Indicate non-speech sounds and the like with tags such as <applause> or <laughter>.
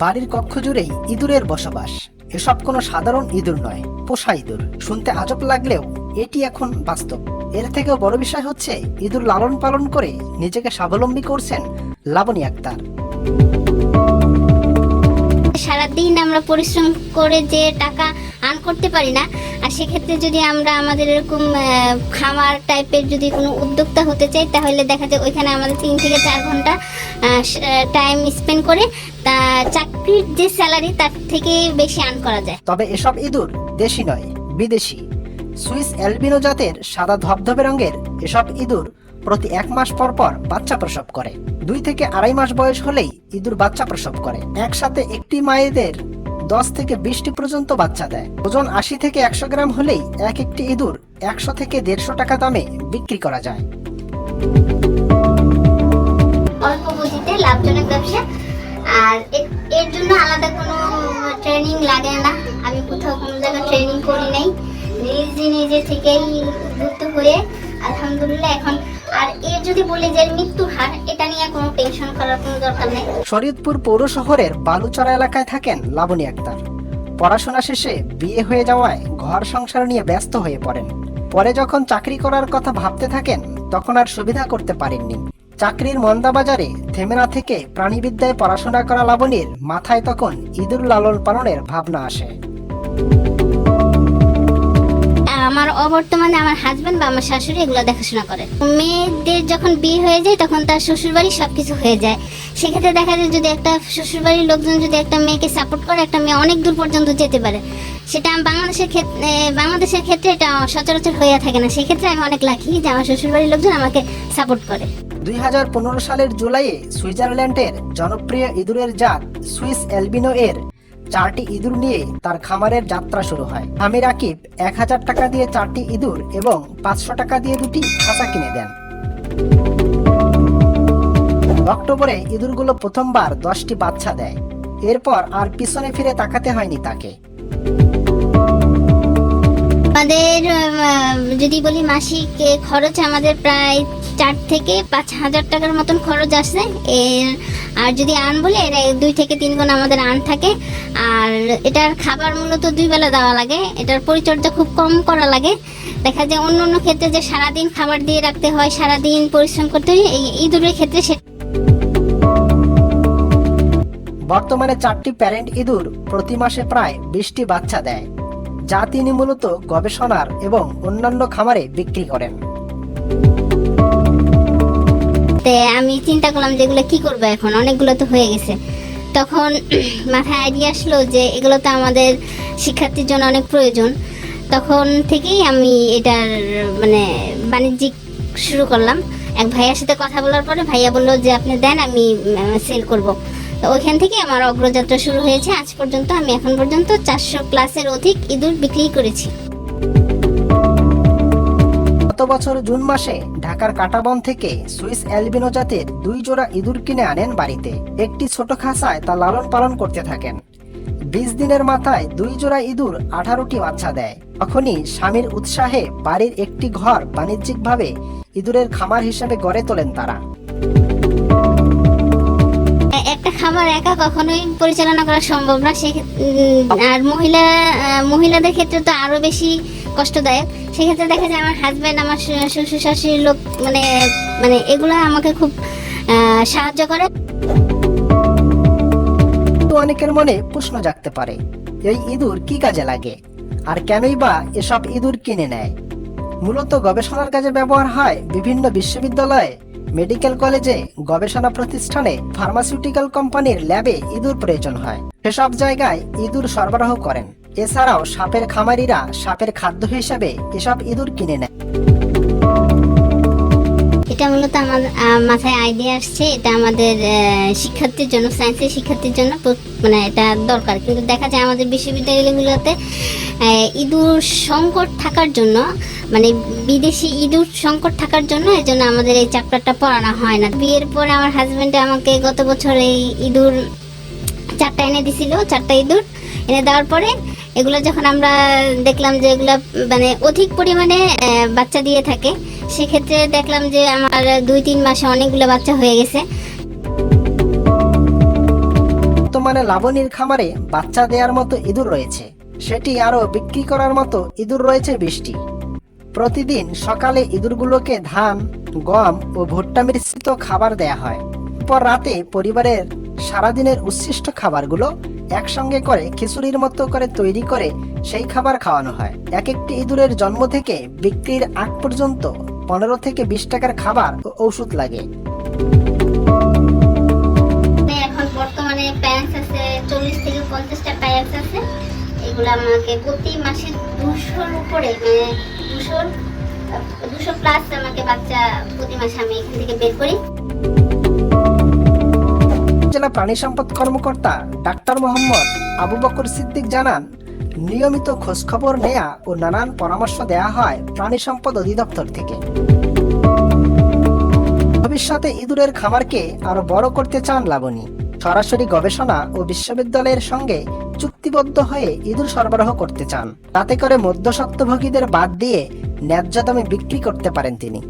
বাড়ির কক্ষ জুড়েই ইঁদুরের বসবাস। এসব কোনো সাধারণ ইঁদুর নয়, পোষা ইঁদুর। শুনতে আজব লাগলেও এটি এখন বাস্তব। এর থেকেও বড় বিষয় হচ্ছে, ইঁদুর লালন পালন করে নিজেকে স্বাবলম্বী করছেন লাবণী আক্তার। সারাদিন আমরা পরিশ্রম করে যে টাকা আর্ন করতে পারি না, আর সেক্ষেত্রে যদি আমরা আমাদের এরকম খামার টাইপের যদি কোনো উদ্যোক্তা হতে চাই, তাহলে দেখা যায় ওইখানে আমাদের তিন থেকে চার ঘণ্টা টাইম স্পেন্ড করে তা চাকরির যে স্যালারি তার থেকে বেশি আর্ন করা যায়। তবে এসব ইঁদুর দেশি নয়, বিদেশি। সুইস অ্যালবিনো জাতের সাদা ধবধবে রঙের এসব ইঁদুর প্রতি এক মাস পর পর বাচ্চা প্রসব করে। দুই থেকে আড়াই মাস বয়স হলেই ইঁদুর বাচ্চা প্রসব করে। একসাথে একটি মায়েদের দশ থেকে বিশটি পর্যন্ত বাচ্চা দেয়। ওজন আশি থেকে একশো গ্রাম হলেই এক একটি ইঁদুর একশো থেকে দেড়শো টাকা দামে বিক্রি করা যায়। অল্প পুঁজিতে লাভজনক ব্যবসা। আর এর জন্য আলাদা কোনো ট্রেনিং লাগে না। আমি কোথাও কোনো জায়গায় ট্রেনিং করি নাই। নিজে নিজে থেকেই উদ্বুদ্ধ হয়ে আলহামদুলিল্লাহ এখন। আর এর যদি বলি যে মৃত্যু হার শরীয়তপুর পৌর শহরের বালুচরা এলাকায় থাকেন লাবণী আক্তার। পড়াশোনা শেষে বিয়ে হয়ে যাওয়ায় ঘর সংসার নিয়ে ব্যস্ত হয়ে পড়েন। পরে যখন চাকরি করার কথা ভাবতে থাকেন, তখন আর সুবিধা করতে পারেননি। চাকরির মন্দাবাজারে থেমে না থেকে প্রাণীবিদ্যায় পড়াশোনা করা লাবণীর মাথায় তখন ইঁদুর লালন পালনের ভাবনা আসে। আমার অবর্তমানে আমার হাজব্যান্ড বা আমার শাশুড়ি এগুলো দেখাশোনা করে। মেয়েদের যখন বিয়ে হয়ে যায়, তখন তার শ্বশুরবাড়ি সবকিছু হয়ে যায়। সেক্ষেত্রে দেখা যায় যদি একটা শ্বশুরবাড়ির লোকজন যদি একটা মেয়েকে সাপোর্ট করে, একটা মেয়ে অনেক দূর পর্যন্ত যেতে পারে। সেটা বাংলাদেশের ক্ষেত্রে বাংলাদেশের ক্ষেত্রে এটা সচরাচর হয়ে থাকে না। সেক্ষেত্রে আমি অনেক লাখি যে আমার শ্বশুরবাড়ির লোকজন আমাকে সাপোর্ট করে। দুই হাজার পনেরো সালের জুলাইয়ে সুইজারল্যান্ডের জনপ্রিয় ইঁদুরের জাত সুইস অ্যালবিনো এর চারটি ইঁদুর নিয়ে তার খামারের যাত্রা শুরু হয়। আমির আকিব এক হাজার টাকা দিয়ে চারটি ইঁদুর এবং পাঁচশো টাকা দিয়ে দুটি খাঁচা কিনে দেন। অক্টোবরে ইঁদুরগুলো প্রথমবার দশটি বাচ্চা দেয়। এরপর আর পিছনে ফিরে তাকাতে হয়নি তাকে। আমাদের যদি বলি মাসিক খরচ আমাদের প্রায় চার থেকে পাঁচ হাজার টাকার মতন খরচ আসে। এর, আর যদি আন বলি, এর দুই থেকে তিন গুণ আমাদের আন থাকে। আর এটার খাবার মূলত দুই বেলা দেওয়া লাগে। এটার পরিচর্যা খুব কম করা লাগে। দেখা যায় অন্য অন্য ক্ষেত্রে যে সারাদিন খাবার দিয়ে রাখতে হয়, সারাদিন পরিশ্রম করতে হয়, এই ইঁদুরের ক্ষেত্রে সে বর্তমানে চারটি প্যারেন্ট ইঁদুর প্রতি মাসে প্রায় বিশটি বাচ্চা দেয়। যা তিনি মূলত গবেষণার এবং অন্যান্য খামারে বিক্রি করেন। আমি চিন্তা করলাম যে এগুলো কি করব এখন? অনেকগুলো তো হয়ে গেছে। তখন <clears throat> মাথায় আইডিয়া আসলো যে এগুলো তো আমাদের শিক্ষার্থীর জন্য অনেক প্রয়োজন। তখন থেকেই আমি এটার মানে বাণিজ্যিক শুরু করলাম। এক ভাইয়ার সাথে কথা বলার পরে ভাইয়া বলল যে, আপনি দেন, আমি সেল করব। তো ওইখান থেকে আমার অগ্রযাত্রা শুরু হয়েছে। আজ পর্যন্ত আমি এখন পর্যন্ত চারশো প্লাসের অধিক ইঁদুর বিক্রি করেছি। গত বছর জুন মাসে ঢাকার কাটাবন থেকে সুইস অ্যালবিনো জাতের দুই জোড়া ইঁদুর কিনে আনেন বাড়িতে। একটি ছোট খাঁচায় তা লালন পালন করতে থাকেন। বিশ দিনের মাথায় দুই জোড়া ইঁদুর আঠারোটি বাচ্চা দেয়। তখনই স্বামীর উৎসাহে বাড়ির একটি ঘর বাণিজ্যিকভাবে ইঁদুরের খামার হিসেবে গড়ে তোলেন তারা। একটা খাবার একা কখনোই পরিচালনা করা সম্ভব না। সে আর মহিলা মহিলাদের ক্ষেত্রে তো আরও বেশি কষ্টদায়ক। সেক্ষেত্রে দেখা যায় আমার হাজব্যান্ড আমার শ্বশুর শাশুড়ির লোক মানে মানে এগুলো আমাকে খুব সাহায্য করে। অনেকের মনে প্রশ্ন জাগতে পারে, এই ইঁদুর কি কাজে লাগে? আর কেনই বা এসব ইঁদুর কিনে নেয়? মূলত গবেষণার কাজে ব্যবহার হয় বিভিন্ন বিশ্ববিদ্যালয়ে মেডিকেল কলেজে গবেষণা প্রতিষ্ঠানে ফার্মাসিউটিক্যাল কোম্পানির ল্যাবে ইঁদুর প্রয়োজন হয়। সেসব জায়গায় ইঁদুর সরবরাহ করেন। এছাড়াও সাপের খামারিরা সাপের খাদ্য হিসাবে এসব ইঁদুর কিনে নেয়। এটা মূলত আমার মাথায় আইডিয়া আসছে। এটা আমাদের শিক্ষার্থীর জন্য সায়েন্সের শিক্ষার্থীর জন্য মানে এটা দরকার। কিন্তু দেখা যায় আমাদের বিশ্ববিদ্যালয়গুলোতে ইঁদুর সংকট থাকার জন্য মানে বিদেশি ইঁদুর সংকট থাকার জন্য এই জন্য আমাদের এই চ্যাপ্টারটা পড়ানো হয় না। বিয়ের পরে আমার হাজবেন্ড আমাকে গত বছর এই ইঁদুর চারটা এনে দিছিল, চারটা ইঁদুর এনে দেওয়ার পরে এগুলো যখন আমরা দেখলাম যে এগুলো মানে অধিক পরিমাণে বাচ্চা দিয়ে থাকে সেক্ষেত্রে দেখলাম যে আমার দুই, তিন মাসে অনেকগুলো বাচ্চা হয়ে গেছে। বর্তমানে লাবণীর খামারে বাচ্চা দেওয়ার মতো ইঁদুর রয়েছে। সেটি আরও বিক্রি করার মতো ইঁদুর রয়েছে বৃষ্টি প্রতিদিন সকালে ইঁদুরগুলোকে ধান, গম ও ভুট্টা মিশ্রিত খাবার দেয়া হয়। পর রাতে পরিবারের সারাদিনের উচ্ছিষ্ট খাবারগুলো একসঙ্গে করে খিচুড়ির মতো করে তৈরি করে সেই খাবার খাওয়ানো হয়। এক একটি ইঁদুরের জন্ম থেকে বিক্রির আগ পর্যন্ত পনেরো থেকে বিশ টাকার খাবার ও ঔষধ লাগে। এখন বর্তমানে প্যারেন্টস আছে চল্লিশ থেকে পঞ্চাশটা প্যারেন্টস আছে। এগুলো আমাকে প্রতি মাসে দুশোর উপরে মানে দুশোর দুশো প্লাস আমাকে বাচ্চা প্রতি মাসে আমি এখান থেকে বের করি। জেলা প্রাণী সম্পদ কর্মকর্তা ডাক্তার মোহাম্মদ আবু বকর সিদ্দিক জানান নিয়মিত খোঁজখবর নেয়া ও নানান পরামর্শ দেয়া হয় প্রাণী সম্পদ অধিদপ্তর থেকে। ভবিষ্যতে ইঁদুরের খামারকে আরও বড় করতে চান লাবণী। সরাসরি গবেষণা ও বিশ্ববিদ্যালয়ের সঙ্গে চুক্তিবদ্ধ হয়ে ইঁদুর সরবরাহ করতে চান। তাতে করে মধ্যস্বত্বভোগীদের বাদ দিয়ে ন্যায্য দামে বিক্রি করতে পারেন তিনি।